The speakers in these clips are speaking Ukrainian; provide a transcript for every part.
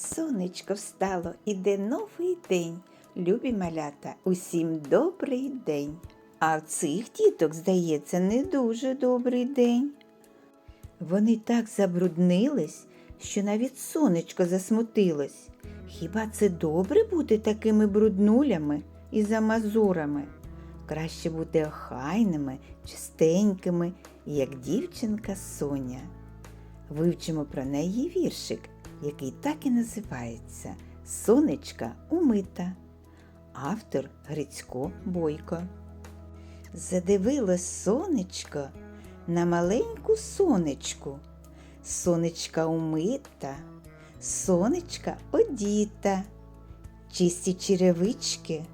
Сонечко встало, іде новий день. Любі малята, усім добрий день. А в цих діток, здається, не дуже добрий день. Вони так забруднились, що навіть сонечко засмутилось. Хіба це добре бути такими бруднулями і замазурами? Краще бути охайними, чистенькими, як дівчинка Соня. Вивчимо про неї віршик, який так і називається Сонечка умита. Автор Грицько Бойко. Задивилось сонечко на маленьку сонечку. Сонечка умита, сонечка одіта, чисті черевички,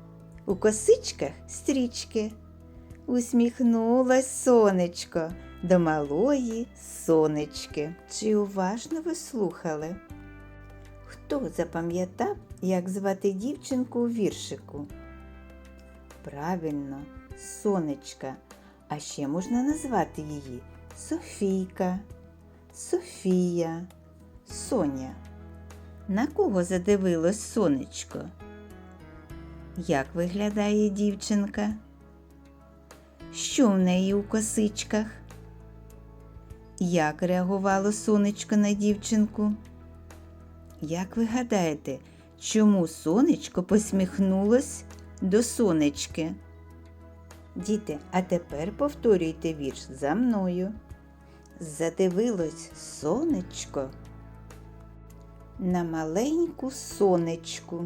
у косичках стрічки. Усміхнулась сонечко до малої сонечки. Чи уважно ви слухали? Хто запам'ятав, як звати дівчинку у віршику? Правильно, сонечка. А ще можна назвати її Софійка, Софія, Соня. На кого задивилось сонечко? Як виглядає дівчинка? Що в неї у косичках? Як реагувало сонечко на дівчинку? Як ви гадаєте, чому сонечко посміхнулось до сонечки? Діти, а тепер повторюйте вірш за мною. Задивилось сонечко на маленьку сонечку.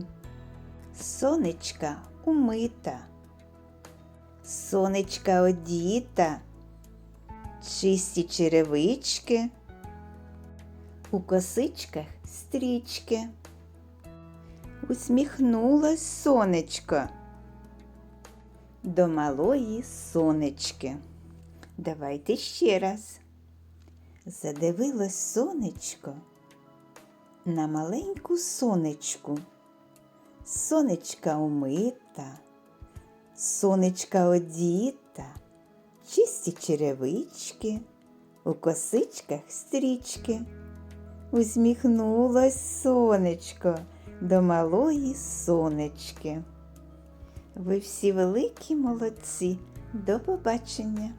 Сонечка умита, сонечка одіта, чисті черевички, у косичках стрічки. Усміхнулось сонечко до малої сонечки. Давайте ще раз. Задивилось сонечко на маленьку сонечку. Сонечка умита, сонечка одіта, чисті черевички, у косичках стрічки. Усміхнулось сонечко до малої сонечки. Ви всі великі молодці. До побачення!